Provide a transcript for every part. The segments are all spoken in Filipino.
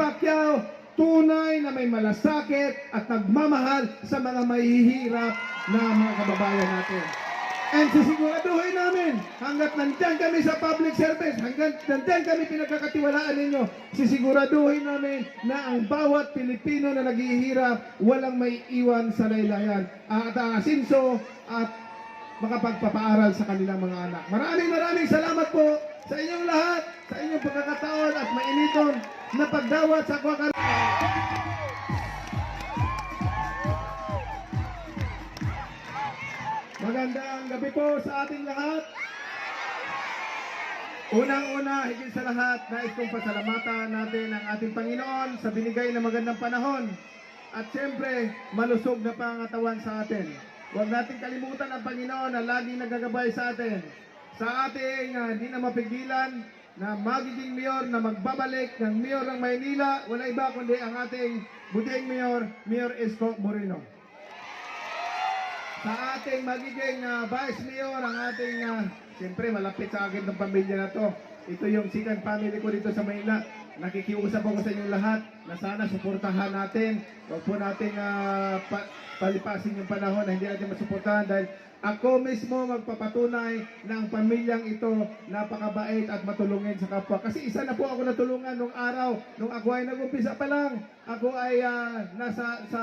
Pacquiao, tunay na may malasakit at nagmamahal sa mga mahihirap na mga kababayan natin. And sisiguraduhin namin, hanggat nandyan kami sa public service, hanggat nandyan kami pinagkakatiwalaan ninyo, sisiguraduhin namin na ang bawat Pilipino na naghihirap, walang may iwan sa laylayan. At aasinso at makapagpapaaral sa kanilang mga anak. Maraming maraming salamat po sa inyong lahat, sa inyong pagkakataon at mainiton na pagdawat sa Aquacar. Magandang gabi po sa ating lahat. Unang-una, higit sa lahat, nais kong pasalamatan natin ang ating Panginoon sa binigay na magandang panahon. At siyempre, malusog na pangatawan sa atin. Huwag natin kalimutan ang Panginoon na laging nagagabay sa atin. Sa ating ah, hindi na mapigilan na magiging mayor na magbabalik ng mayor ng Maynila, wala iba kundi ang ating buting mayor, Mayor Esco Moreno sa ating magiging ah, Vice Mayor, ang ating, uh, siyempre malapit sa akin ng pamilya na to. Ito yung second family ko dito sa Manila. Nakikiusap ako sa inyong lahat na sana suportahan natin. Huwag po nating ah, pa- palipasin yung panahon na hindi natin masuportahan dahil ako mismo magpapatunay na ang pamilyang ito napakabait at matulungin sa kapwa. Kasi isa na po ako natulungan nung araw, nung ako ay nag-umpisa pa lang. Ako ay ah, nasa sa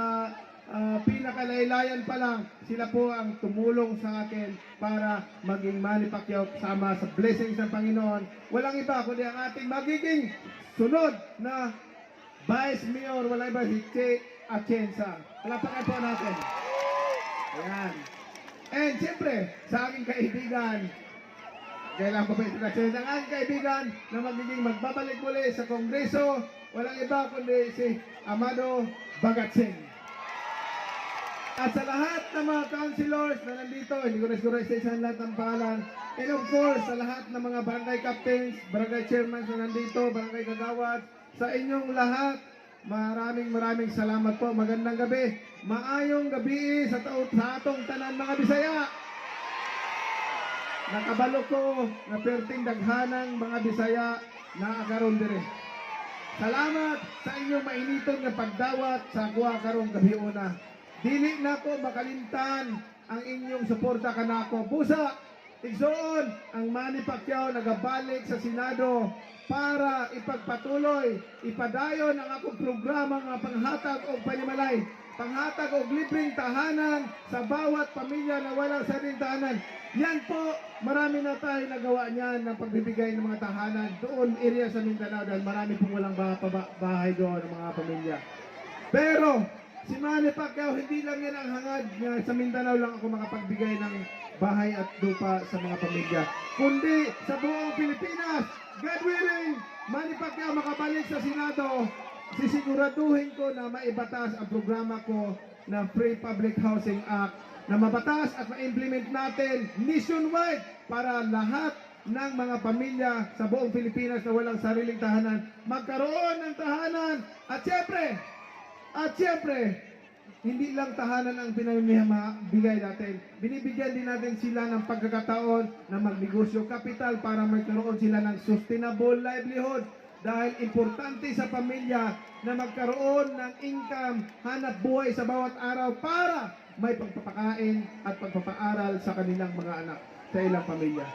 Ah, pinakalaylayan pa lang, sila po ang tumulong sa akin para maging Manny Pacquiao sama sa blessings ng Panginoon. Walang iba kundi ang ating magiging sunod na Vice Mayor, wala iba si Che Atienza. Palapakan po natin. Ayan. And siyempre, sa aking kaibigan, kailangan pa ba introduction ng aking kaibigan na magiging magbabalik muli sa Kongreso, walang iba kundi si Amado Bagatsing. At sa lahat ng mga councilors na nandito, hindi ko na siguro isa-isahan lahat ng pangalan. And of course, sa lahat ng mga barangay captains, barangay chairman na nandito, barangay kagawad, sa inyong lahat, maraming maraming salamat po. Magandang gabi. Maayong gabi sa, tao, sa atong tanan mga Bisaya. Nakabalo ko na perting daghanang mga Bisaya na akaron dire. Salamat sa inyong mainiton nga pagdawat sa kuha karong gabi una. Dili na ko makalimtan ang inyong suporta kanako. Busa, igsoon ang Manny Pacquiao nagabalik sa Senado para ipagpatuloy, ipadayon ang akong programa nga panghatag o panimalay. Panghatag o libreng tahanan sa bawat pamilya na walang sariling tahanan. Yan po, marami na tayo nagawa niyan ng pagbibigay ng mga tahanan doon area sa Mindanao dahil marami pong walang ba- ba- bahay doon ng mga pamilya. Pero, si Manny Pacquiao, hindi lang yan ang hangad. Na sa Mindanao lang ako makapagbigay ng bahay at lupa sa mga pamilya. Kundi sa buong Pilipinas, God willing, Manny Pacquiao makabalik sa Senado, sisiguraduhin ko na maibatas ang programa ko na Free Public Housing Act na mabatas at ma-implement natin nationwide para lahat ng mga pamilya sa buong Pilipinas na walang sariling tahanan magkaroon ng tahanan. At siyempre at siyempre, hindi lang tahanan ang pinamimigay natin. Binibigyan din natin sila ng pagkakataon na magnegosyo kapital para magkaroon sila ng sustainable livelihood. Dahil importante sa pamilya na magkaroon ng income, hanap buhay sa bawat araw para may pagpapakain at pagpapaaral sa kanilang mga anak sa ilang pamilya.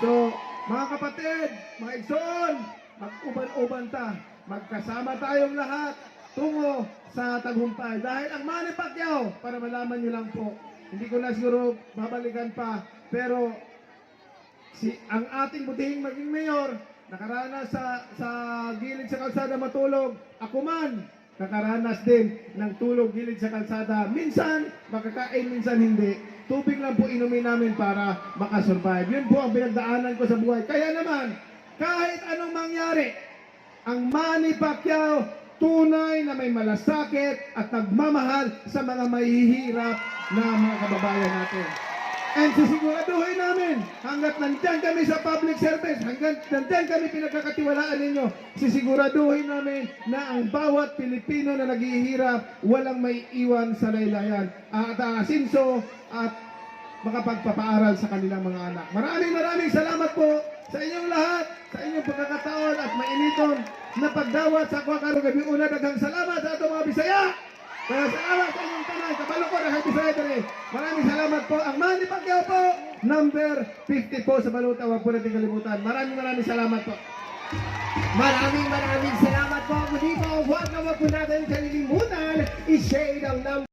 So, mga kapatid, mga igsoon, mag-uban-uban ta. Magkasama tayong lahat tungo sa tagumpay. Dahil ang Manny Pacquiao, para malaman nyo lang po, hindi ko na siguro babalikan pa, pero si ang ating butihing maging mayor, nakaranas sa, sa gilid sa kalsada matulog, ako man, nakaranas din ng tulog gilid sa kalsada. Minsan, makakain, minsan hindi. Tubig lang po inumin namin para makasurvive. Yun po ang pinagdaanan ko sa buhay. Kaya naman, kahit anong mangyari, ang Manny Pacquiao tunay na may malasakit at nagmamahal sa mga mahihirap na mga kababayan natin. And sisiguraduhin namin, hanggat nandyan kami sa public service, hanggat nandyan kami pinagkakatiwalaan ninyo, sisiguraduhin namin na ang bawat Pilipino na naghihirap, walang may iwan sa laylayan. At aasinso at makapagpapaaral sa kanilang mga anak. Maraming maraming salamat po sa inyong lahat, sa inyong pagkakataon at mainiton na pagdawat sa ako karong gabi una daghang salamat sa ato mga Bisaya. Kaya salamat sa inyong tanan, kabalo ko na Bisaya dere. Maraming salamat po. Ang Manny Pacquiao po, number 50 po sa Baluta. Huwag po natin kalimutan. Maraming maraming salamat po. Maraming maraming salamat po. Muli po, huwag naman po natin kalilimutan i-share ang number